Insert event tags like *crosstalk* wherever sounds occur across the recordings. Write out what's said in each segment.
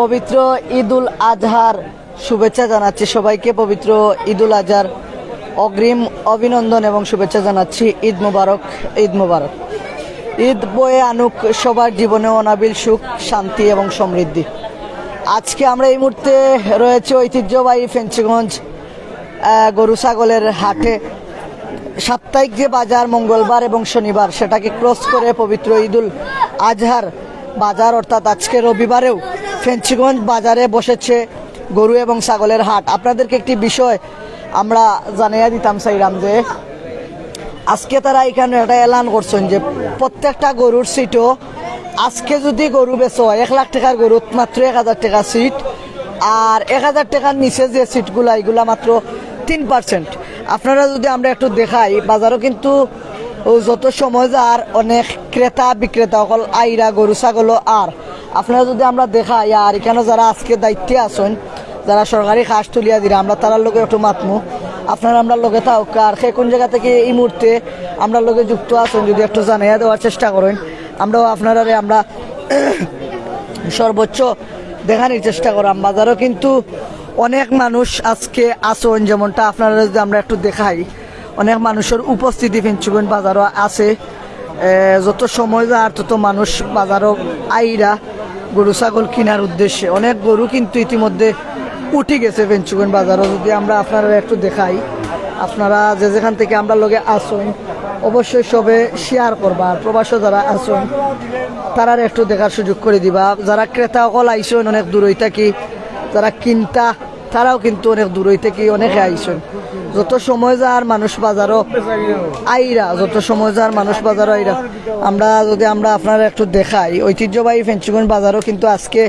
পবিত্র ঈদুল আজহার শুভেচ্ছা জানাচ্ছি সবাইকে। পবিত্র ঈদুল আজহার অগ্রিম অভিনন্দন এবং শুভেচ্ছা জানাচ্ছি। ঈদ মুবারক ঈদ মুবারক। ঈদ বয়ে আনুক সবার জীবনে অনাবিল সুখ, শান্তি এবং সমৃদ্ধি। আজকে আমরা এই মুহূর্তে রয়েছে ঐতিহ্যবাহী ফেঞ্চিগঞ্জ গরু ছাগলের হাটে। সাপ্তাহিক যে বাজার মঙ্গলবার এবং শনিবার, সেটাকে ক্রস করে পবিত্র ঈদুল আজহার বাজার, অর্থাৎ আজকে রবিবারেও ফেঞ্চিগঞ্জ বাজারে বসেছে গরু এবং ছাগলের হাট। আপনাদেরকে একটি বিষয় আমরা জানিয়ে দিতাম চাইলাম যে, আজকে তারা এখানে একটা এলান করছেন যে, প্রত্যেকটা গরুর সিটও আজকে যদি গরু বেচো এক লাখ টাকার গরু, মাত্র এক হাজার টাকা সিট। আর এক হাজার টাকার নিচে যে সিটগুলো, এগুলা মাত্র তিন পার্সেন্ট আপনারা যদি আমরা একটু দেখাই, বাজারও কিন্তু ও যত সময় যার অনেক ক্রেতা বিক্রেতা অকল আইরা গরু ছাগল আর। আপনারা যদি আমরা দেখাই আর এখানে যারা আজকে দায়িত্বে আছেন, যারা সরকারি খাস তুলিয়া দিলে আমরা তারার লোকে একটু মাতমু। আপনারা আমরা লগে থাক আর সে কোন জায়গা থেকে এই মুহূর্তে আমরা লোকে যুক্ত আছেন, যদি একটু জানাইয়া দেওয়ার চেষ্টা করেন, আমরাও আপনারা আমরা *coughs* সর্বোচ্চ দেখানোর চেষ্টা করাম বাজারও কিন্তু অনেক মানুষ আজকে আসন যেমনটা আপনারা যদি আমরা একটু দেখাই। অনেক মানুষের উপস্থিতি ফেঞ্চুগন বাজারও আছে। যত সময় যায় তত মানুষ বাজারও আইরা গরু, ছাগল কেনার উদ্দেশ্যে। অনেক গরু কিন্তু ইতিমধ্যে উঠে গেছে ফেঞ্চুগন বাজারও। যদি আমরা আপনারা একটু দেখাই, আপনারা যে যেখান থেকে আমরা লগে আসুন, অবশ্যই সবে শেয়ার করবা। প্রবাসও যারা আসুন, তারার একটু দেখার সুযোগ করে দিবা। যারা ক্রেতা অকল আইসন, অনেক দূরই থাকি। যারা কিনতা, তারাও কিন্তু অনেক দূরই থেকে, অনেকে আইসন। যত সময় যার মানুষ বাজারও আইরা, যত সময় যার মানুষ বাজারও আইরা। আমরা যদি আমরা আপনারা একটু দেখাই, ঐতিহ্যবাহী ফেঞ্চুগঞ্জ বাজারও কিন্তু আজকে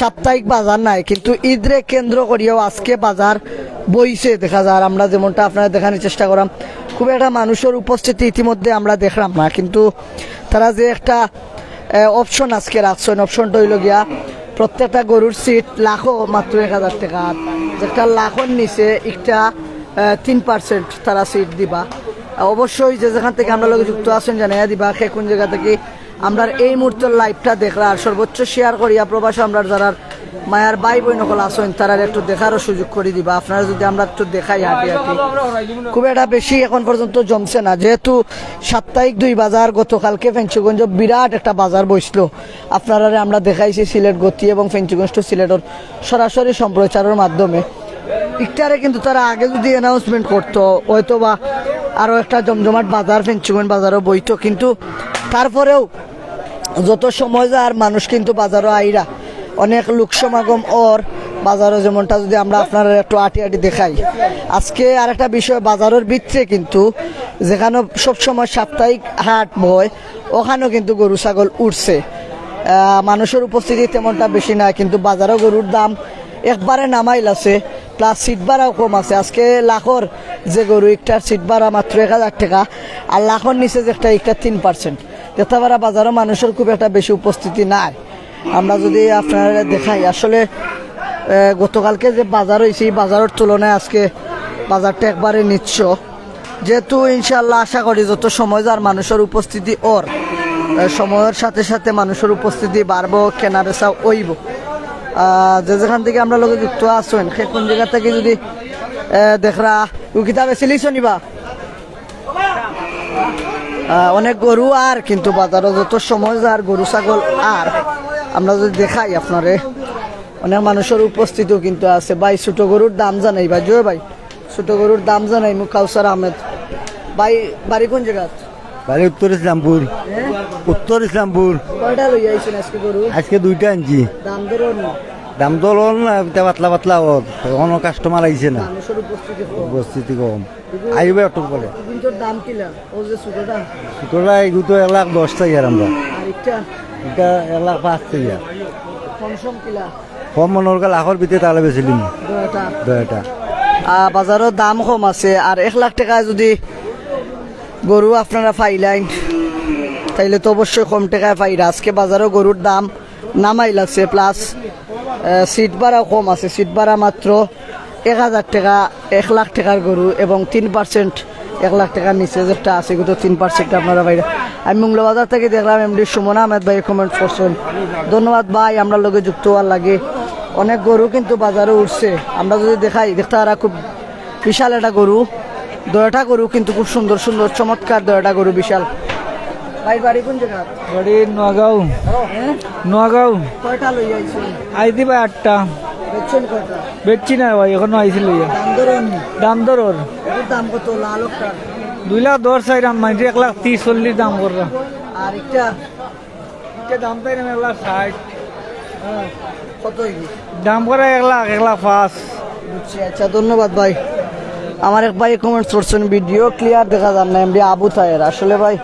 সাপ্তাহিক বাজার নাই, কিন্তু ঈদরে কেন্দ্র করিয়াও আজকে বাজার বইছে, দেখা যায় আমরা যেমনটা আপনারা দেখানোর চেষ্টা করাম। খুব একটা মানুষের উপস্থিতি ইতিমধ্যে আমরা দেখলাম না, কিন্তু তারা যে একটা অপশন আজকে রাখছেন অপশনটা হইল গিয়া প্রত্যেকটা গরুর সিট লাখো, মাত্র এক হাজার টাকা। যেটা লাখর নিচে একটা তিন পার্সেন্ট তারা সিট দিবা। অবশ্যই যে যেখান থেকে আমরা লোক যুক্ত আছেন জানাইয়া দিবা সে কোন জায়গা থেকে। আমরা এই মুহূর্তের লাইভটা দেখলা আর সর্বোচ্চ শেয়ার করিয়া প্রবাস আমরা যারা মায়ার ভাই বোন সকল আছেন, তারা একটু দেখারও সুযোগ করে দিবা। আপনারা যদি আমরা একটু দেখাই হাঁটি হাঁটি খুব একটা বেশি এখন পর্যন্ত জমছে না। যেহেতু সাপ্তাহিক দুই বাজার, গতকালকে ফেঞ্চুগঞ্জ বিরাট একটা বাজার বসল আপনারা আমরা দেখাইছি সিলেট গতি এবং ফেঞ্চুগঞ্জ টু সিলেটের সরাসরি সম্প্রচারের মাধ্যমে। ইকটারে কিন্তু তারা আগে যদি অ্যানাউন্সমেন্ট করতো হয়তো বা আরও একটা জমজমাট বাজার ফেঞ্চুগঞ্জ বাজারও বইতো, কিন্তু তারপরেও যত সময় যায় আর মানুষ কিন্তু বাজারও আইরা অনেক লোক সমাগম ওর বাজারও যেমনটা যদি আমরা আপনারা একটু আটি আটি দেখাই। আজকে আর একটা বিষয়, বাজারের ভিতরে কিন্তু যেখানে সবসময় সাপ্তাহিক হাট বয়, ওখানেও কিন্তু গরু, ছাগল উঠছে। মানুষের উপস্থিতি তেমনটা বেশি না কিন্তু বাজারও গরুর দাম একবারে নামাইল আছে। প্লাস সিট ভাড়াও কম আছে। আজকে লাখর যে গরু, একটার সিট ভাড়া মাত্র এক হাজার টাকা, আর লাখর নিচে যে একটা একটা তিন পার্সেন্ট তেতাবাড়া বাজারও মানুষের খুব একটা বেশি উপস্থিতি নাই। আমরা যদি আপনারা দেখাই, আসলে গতকালকে যে বাজার হয়েছে, এই বাজারের তুলনায় আজকে বাজারটা একবারে নিচ্ছ। যেহেতু ইনশাল্লাহ আশা করি যত সময় যার মানুষের উপস্থিতি ওর সময়ের সাথে সাথে মানুষের উপস্থিতি বাড়বো কেনা বেচা ওইব যে যেখান থেকে আমরা লোক যুক্ত আসছেন সে কোন জায়গা থেকে যদি দেখরা, ও কিতাবে সিলিছ নিবা? অনেক গরু আর, কিন্তু বাজারে যত সময় আর গরু, ছাগল আর, আমরা যদি দেখাই আপনারে, অনেক মানুষের উপস্থিতিও কিন্তু আছে। ভাই, ছোট গরুর দাম জানাই, ভাই, জয় ভাই। ছোট গরুর দাম জানাই মু কাউসার আহমেদ। ভাই, বাড়ি কোন জায়গা? বাড়ি উত্তর ইসলামপুর। উত্তর ইসলামপুর। আজকে দুইটা আনছি। দাম তো লন না পাতলা পাতলা হত এখনও কাস্টমার আইছে না। উপস্থিতি কম। ও যে ছোটটা সুতরাং এগুলো তো এক লাখ দশ টাকা আর আমরা এটা এক লাখ পাঁচ টাকা। কম মনের কাল? লাখর ভিতরে তাহলে বেছিলিম দুটা বাজারের দাম কম আছে। আর এক লাখ টাকা যদি গরু আপনারা পাইলেন তাইলে তো অবশ্যই কম টাকায় পাইরা আজকে বাজারও গরুর দাম নামাই লাগছে প্লাস সিট ভাড়াও কম আছে। সিট ভাড়া মাত্র এক হাজার টাকা, এক লাখ টাকার গরু এবং তিন পার্সেন্ট এক লাখ টাকার নিচে যেটা আছে কিন্তু তিন পার্সেন্ট আপনারা বাইরে আমি মঙ্গলবাজার থেকে দেখলাম এমডি সুমন আহমেদ ভাই কমেন্ট করছেন। ধন্যবাদ ভাই, আমরা লোকে যুক্ত হওয়ার লাগে। অনেক গরু কিন্তু বাজারে উঠছে। আমরা যদি দেখাই, দেখতে খুব বিশাল একটা গরু। দয়টা গরু কিন্তু খুব সুন্দর সুন্দর চমৎকার দয়াটা গরু বিশাল। ভাই বাড়ি কোন জায়গা? বাড়ি নোয়াগাঁও হ্যাঁ? নোয়াগাঁও কয়টা লই আইছেন? আই দিবা আটটা। বেচছেন কয়টা? বেচছি না ভাই এখনও দাম দাম দর ওর দাম কত? লাল দুই লাখ দশ চাই দাম এক লাখ তিরিশ চল্লিশ দাম আর একটা? দাম তাই এক লাখ ষাট। হ্যাঁ, কত দাম করে এক লাখ এক লাখ পাঁচ। আচ্ছা ধন্যবাদ ভাই। আমার এক ভাই কমেন্ট করছেন ভিডিও ক্লিয়ার দেখা যান না, এমডি আবু তাহের। আসলে ভাই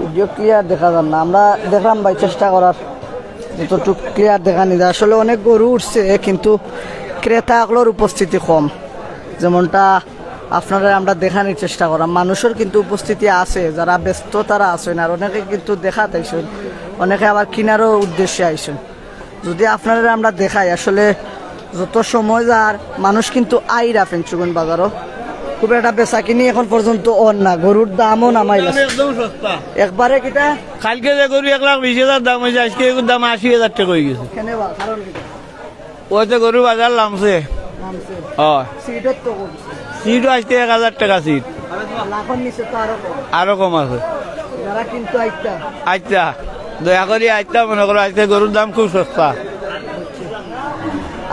ভিডিও ক্লিয়ার দেখা যান না। আমরা দেখলাম ভাই, চেষ্টা করার। যতটুকু ক্লিয়ার দেখা নিতে আসলে অনেক গরু উঠছে, কিন্তু ক্রেতাগুলোর উপস্থিতি কম। যেমনটা আপনারা, আমরা দেখানোর চেষ্টা করাম। মানুষের কিন্তু উপস্থিতি আছে, যারা ব্যস্ত তারা আছেন, আর অনেকে কিন্তু দেখাতে আইসেন। অনেকে আবার কিনারও উদ্দেশ্যে আইসেন। যদি আপনারা আমরা দেখাই, আসলে যত সময় যার মানুষ কিন্তু আই রাখেন চুগুন বাজারও। খুব একটা বেচা কিনি এখন পর্যন্ত অন না গরুর দামও নামাই একবারে কিটা? কালকে যে গরু এক লাখ বিশ হাজার দাম হয়েছে আজকে দাম আশি হাজার টাকা হয়ে গেছে। ওই তো গরু বাজার নামছে। সিটও আজকে এক হাজার টাকা সিট। আরও কম। আছে। আচ্ছা দয়া করি আজটা মনে করো আজকে গরুর দাম খুব সস্তা।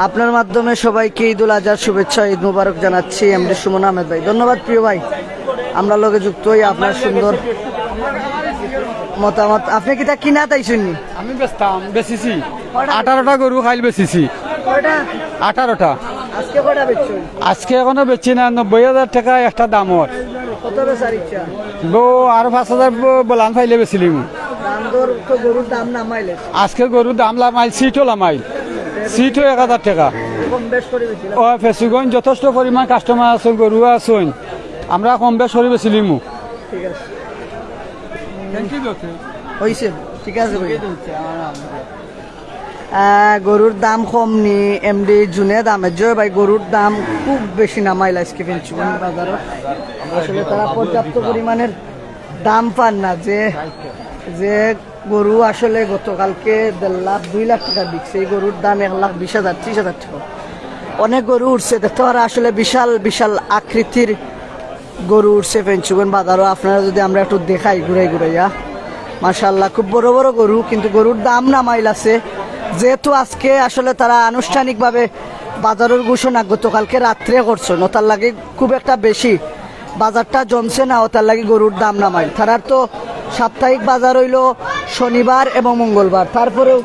আপনার মাধ্যমে সবাইকে ঈদুল আজহার শুভেচ্ছা ঈদ মুবারক জানাচ্ছি। এমডি সুমন আহমেদ ভাই ধন্যবাদ প্রিয় ভাই। আমরা লগে যুক্ত হই আপনার সুন্দর মতামত। আপনি কি তা কিনা তাই শুনি? আমি বেচতাম বেচিছি। আঠারোটা গরু খাইল বেচিছি। কয়টা? আঠারোটা। আজকে কয়টা বেচছেন আজকে এখনও বেচি না নব্বই হাজার টাকা একটা দামর কত বেচার ইচ্ছা? আরও পাঁচ হাজার বলান ফাইলে দাম দাম নামাইলে। আজকে গরুর দাম লামাইল সিটও লামাইল। সিটও এক হাজার টাকা। কম বেশ করে ও ফেসুগঞ্জ যথেষ্ট পরিমাণ কাস্টমার আছেন গরু আছেন আমরা কম বেশ করে আছে। হয়েছে ঠিক আছে গরুর দাম কম নি এমডি জুনে দামে জয় ভাই গরুর দাম খুব বেশি নামাইল আজকে ফেলছি বাজারত আসলে তারা পর্যাপ্ত পরিমাণের দাম পান না যে যে গরু আসলে গতকালকে দেড় লাখ, দুই লাখ টাকা বিকছে এই গরুর দাম এক লাখ বিশ হাজার, ত্রিশ হাজার টাকা। অনেক গরু উঠছে দেখতে পারা আসলে বিশাল বিশাল আকৃতির গরু উঠছে পেঞ্চুগন বাজারও আপনারা যদি আমরা একটু দেখাই ঘুরাই ঘুরাইয়া মাশাল্লাহ খুব বড় বড় গরু, কিন্তু গরুর দাম নামাইল আছে। যেহেতু আজকে আসলে তারা আনুষ্ঠানিকভাবে বাজারের ঘোষণা গতকালকে রাত্রে করছ নতার লাগে খুব একটা বেশি। বাজারটা জমছে না ওটার লাগে গরুর দাম নামাইল তারার তো সাপ্তাহিক বাজার হইল শনিবার এবং মঙ্গলবার। তারপরেও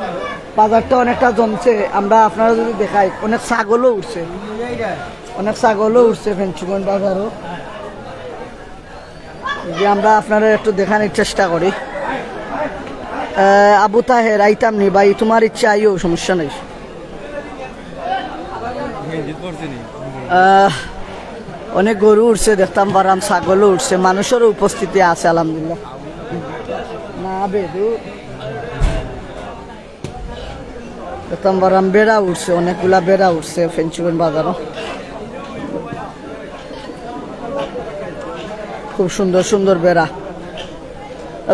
বাজারটা অনেকটা জমছে। আমরা আপনারা যদি দেখাই, অনেক ছাগলও উঠছে। অনেক ছাগলও উঠছে ফেঞ্চুগন বাজারও। যে আমরা আপনারা একটু দেখানোর চেষ্টা করি। আবু তাহের, আইতাম নি, ভাই, তোমার ইচ্ছা আইও, সমস্যা নেই। অনেক গরু উঠছে, দেখতাম পারাম ছাগলও উঠছে। মানুষেরও উপস্থিতি আছে, আলহামদুলিল্লাহ। না বেদু দেখতাম বেড়া উঠছে, অনেকগুলা বেড়া উঠছে ফেঞ্চুগন বাজারও। খুব সুন্দর সুন্দর বেড়া।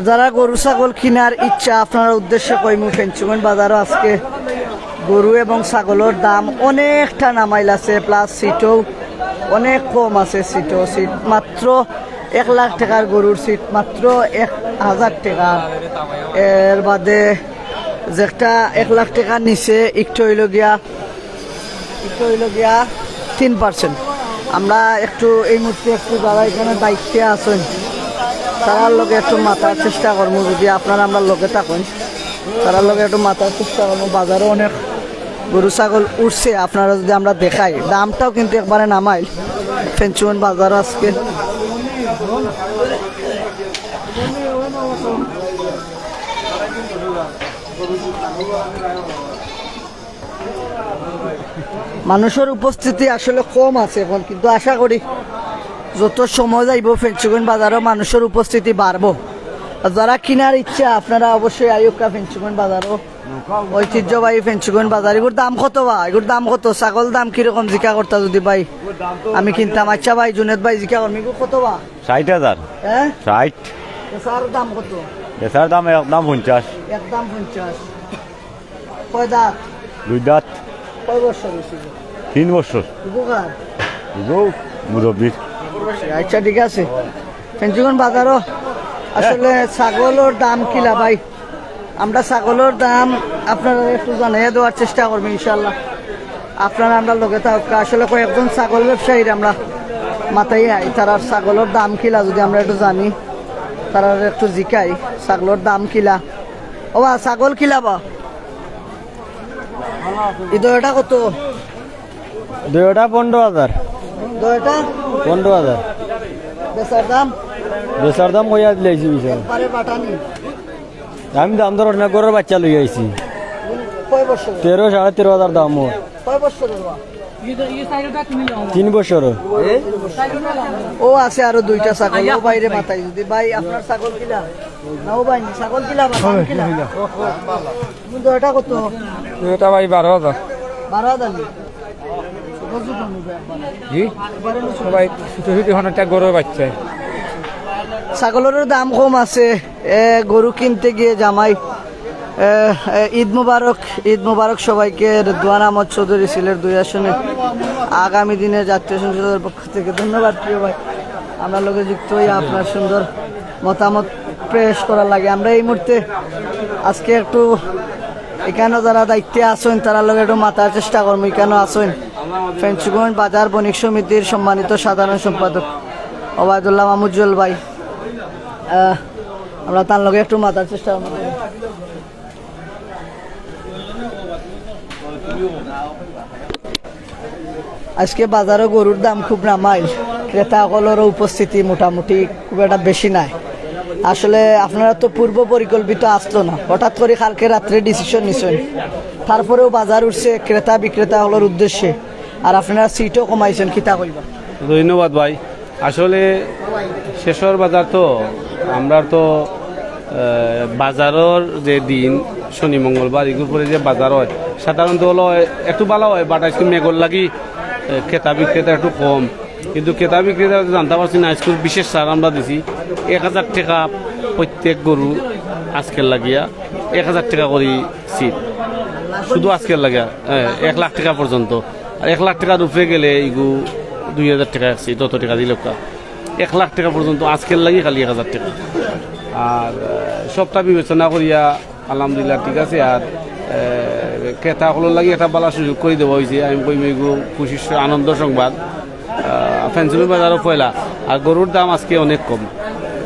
যারা গরু, ছাগল কেনার ইচ্ছা, আপনার উদ্দেশ্যে কইমু ফেঞ্চুমেন্ট বাজারও আজকে গরু এবং ছাগলের দাম অনেকটা নামাইল আছে প্লাস সিটও অনেক কম আছে সিটও সিট মাত্র এক লাখ টাকার গরুর সিট মাত্র এক হাজার টাকা। এর বাদে যেটা এক লাখ টাকার নিচে একটু হইল গিয়া, একটু হইল গিয়া তিন পার্সেন্ট আমরা একটু এই মুহূর্তে একটু যারা এখানে দায়িত্বে আছেন, তারার লোকে একটু মাথার চেষ্টা করব যদি আপনারা আমরা লোকে থাকুন। তারার লোকে একটু মাথার চেষ্টা করব। বাজারে অনেক গরু, ছাগল উঠছে। আপনারা যদি আমরা দেখাই, দামটাও কিন্তু একবারে নামাই। ফেঞ্চুন বাজার আজকে মানুষের উপস্থিতি আসলে কম আছে এখন, কিন্তু আশা করি যত সময় যাইব ফেঞ্চুগন বাজারও মানুষের উপস্থিতি বাড়বো। যারা কিনার ইচ্ছা, আপনারা অবশ্যই আয়ুকা ফেঞ্চুগন বাজারও ঐতিহ্যবাহী ফেঞ্চুগন বাজার এগুলোর দাম কত বা? এগুলোর দাম কত? ছাগল দাম কীরকম জিকা করতা যদি ভাই? আমি কিনতাম আচ্ছা ভাই জুনেদ ভাই জিকা করমি কত বা? ষাট হাজার। হ্যাঁ? ষাট। বেচার দাম কত? বেচার দাম একদম পঞ্চাশ। একদম পঞ্চাশ। কয় দাঁত? দুই দাঁত। কয় বছর তিন বছর। মুরব্বীর। আচ্ছা ঠিক আছে। ফেঞ্চুগন বাজারও। আসলে ছাগলের দাম কিলা ভাই? আমরা ছাগলের দাম আপনারা একটু জানিয়ে দেওয়ার চেষ্টা করব ইনশাল্লাহ আপনারা আমরা লোকে থাক আসলে কয়েকজন ছাগল ব্যবসায়ীর আমরা মাথায় আই তারা ছাগলের দাম কিলা যদি আমরা একটু জানি তারা একটু জিকাই ছাগলের দাম কিলা। ও বা ছাগল কিলা বা? এটা কত? দুইটা পনেরো হাজার। দয়টা পনেরো হাজার। বেচার দাম? বেচার দাম কইয়া দিলাইছি বিশাল বাটানি। আমি দাম ধর না গরুর বাচ্চা লই আইছি। কয় বছর তেরো সাড়ে তেরো হাজার দাম ওর। কয় তিন বছর ও আছে আরও দুইটা ছাগল ও বাইরে মাথায় যদি। ভাই আপনার ছাগল কিলা? না ও ভাই ছাগল কিলা বা ধান কিলা? কিন্তু এটা কত? এটা ভাই বারো হাজার। বারো হাজার নি? বুঝু তো নিবে একবারে। জি? সবাই ছুটি ছুটি একটা গরুর বাচ্চা। ছাগলের দাম কম আছে। গরু কিনতে গিয়ে জামাই। ঈদ মুবারক ঈদ মুবারক সবাইকে রেদওয়ান আহমদ চৌধুরী সিলের দুই আসনে। আগামী দিনে জাতীয় সংসদের পক্ষ থেকে ধন্যবাদ প্রিয় ভাই। আমরা লোকে যুক্ত হয়ে আপনার সুন্দর মতামত পেশ করার লাগে। আমরা এই মুহূর্তে আজকে একটু এখানে যারা দায়িত্বে আছেন, তারা লোক একটু মাতার চেষ্টা করব। এখানে আছেন ফেঞ্চুগঞ্জ বাজার বণিক সমিতির সম্মানিত সাধারণ সম্পাদক ওবায়দুল্লাহ মামুজ্জল ভাই। আমরা তার লগে একটু মাথার চেষ্টা। আজকে বাজারে গরুর দাম খুব নামাই ক্রেতাসকলেরও উপস্থিতি মোটামুটি খুব একটা বেশি নাই। আসলে আপনারা তো পূর্ব পরিকল্পিত আসলো না। হঠাৎ করে কালকে রাত্রে ডিসিশন নিছেন। তারপরেও বাজার উঠছে ক্রেতা বিক্রেতা হলোর উদ্দেশ্যে। আর আপনারা সিটও কমাইছেন কিতা কইবা? ধন্যবাদ ভাই। আসলে শেষর বাজার তো আমরা তো বাজারের যে দিন, শনি, মঙ্গলবার, এগুলোর পরে যে বাজার হয়, সাধারণত হলো একটু ভালো হয় বাট আজকে মেঘর লাগি ক্রেতা বিক্রেতা একটু কম। কিন্তু ক্রেতা বিক্রেতা জানতে পারছি না, আজকে বিশেষ ছাড় আমরা দিছি, এক হাজার টাকা প্রত্যেক গরু আজকের লাগিয়া এক হাজার টাকা করি সিট শুধু আজকের লাগিয়া এক লাখ টাকা পর্যন্ত। আর এক লাখ টাকার উপরে গেলে ইগু দুই হাজার টাকা আসছে তত টাকা দিল এক লাখ টাকা পর্যন্ত আজকের লাগে খালি এক হাজার টাকা। আর সবটা বিবেচনা করিয়া আলহামদুলিল্লাহ ঠিক আছে, আর ক্রেতাসকলের লাগে একটা বালা সুযোগ করে দেওয়া হয়েছে আমি কইম এগু খুশি আনন্দ সংবাদ। ফেন্সুমি বাজারও পয়লা, আর গরুর দাম আজকে অনেক কম।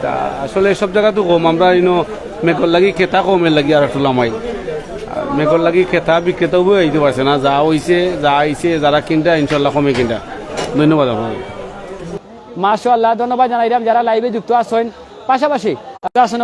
তা, আসলে সব জায়গাতো কম। আমরা ইনো মেঘর লাগি ক্রেতা কমের লাগি আর একটু লামাই মেঘর লাগি ক্রেতা বিক্রেতাও আইতে পারছে না, যা হইছে যা আইছে যারা কিনটা, ইনশাল্লাহ কমে কিনটা। ধন্যবাদ আপনাকে মাশাআল্লাহ ধন্যবাদ জানাইলাম যারা লাইভে যুক্ত আছেন। পাশাপাশি আসন